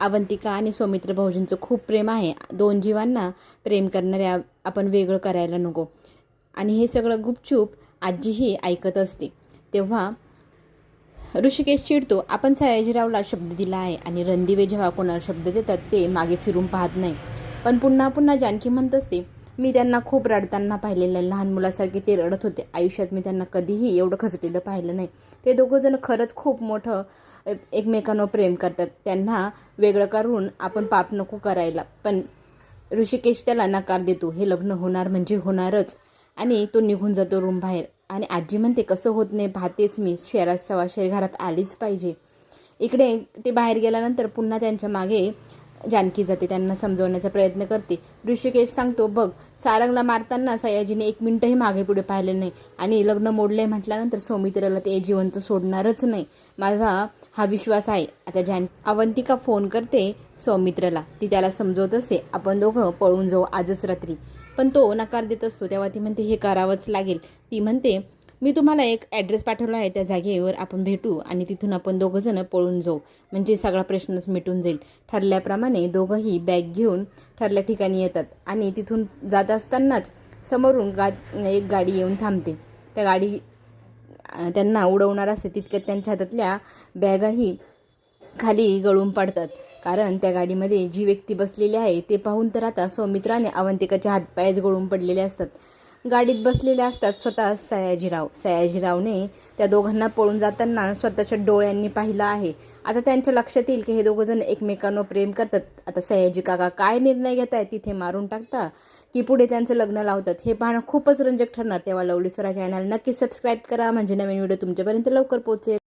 अवंतिका आणि सौमित्र भाऊजींचं खूप प्रेम आहे. दोन जीवांना प्रेम करणाऱ्या आपण वेगळं करायला नको. आणि हे सगळं गुपचूप आजीही ऐकत असते. तेव्हा ऋषिकेश चिडतो आपण सयाजीरावला शब्द दिला आहे आणि रणदिवे जेव्हा कोणाला शब्द देतात ते मागे फिरून पाहत नाही. पण पुन्हा पुन्हा जानकी म्हणत असते मी त्यांना खूप रडताना पाहिलेलं आहे. लहान मुलासारखे ते रडत होते. आयुष्यात मी त्यांना कधीही एवढं खचलेलं पाहिलं नाही. ते दोघंजण खरंच खूप मोठं एकमेकांवर प्रेम करतात. त्यांना वेगळं करून आपण पाप नको करायला. पण ऋषिकेश त्याला नकार देतो. हे लग्न होणार म्हणजे होणारच. आणि तो निघून जातो रूम बाहेर. आणि आजी म्हणते कसं होत नाही पाहतेच मी. शहरात सव्वा शहर घरात आलीच पाहिजे. इकडे ते बाहेर गेल्यानंतर पुन्हा त्यांच्या मागे जानकी जाते त्यांना समजवण्याचा प्रयत्न करते. ऋषिकेश सांगतो बघ सारंगला मारताना सयाजीने एक मिनिटही मागे पुढे पाहिले नाही आणि लग्न मोडले म्हटल्यानंतर सौमित्राला ते जिवंत सोडणारच नाही. माझा हा विश्वास आहे. आता जान अवंतिका फोन करते सौमित्रला. ती त्याला समजवत असते. आपण दोघं पळून जाऊ आजच रात्री. पण तो नकार देत असतो. तेव्हा ती म्हणते हे करावंच लागेल. ती म्हणते मी तुम्हाला एक ॲड्रेस पाठवला आहे त्या जागेवर आपण भेटू आणि तिथून आपण दोघंजणं पळून जाऊ. म्हणजे सगळा प्रश्नच मिटून जाईल. ठरल्याप्रमाणे दोघंही बॅग घेऊन ठरल्या ठिकाणी येतात आणि तिथून जात असतानाच समोरून गा एक गाडी येऊन थांबते. त्या गाडी त्यांना उडवणार असते तितक्यात त्यांच्या हातातल्या बॅगाही खाली गळून पडतात. कारण त्या गाडीमध्ये जी व्यक्ती बसलेली आहे ते पाहून तर आता सौमित्राने अवंतिकाच्या हातपायच गळून पडलेले असतात. गाडीत बसलेले असतात स्वतः सयाजीराव. सयाजीरावने त्या दोघांना पळून जाताना स्वतःच्या डोळ्यांनी पाहिलं आहे. आता त्यांच्या लक्षात येईल की हे दोघं जण एकमेकांवर प्रेम करतात. आता सयाजी काका काय निर्णय घेत आहेत तिथे मारून टाकता? की पुढे त्यांचं लग्न लावतात? हे पाहणं खूपच रंजक ठरणार. तेव्हा लवली स्वरा चॅनल नक्की सबस्क्राईब करा. म्हणजे नवीन व्हिडिओ तुमच्यापर्यंत लवकर पोहोचेल.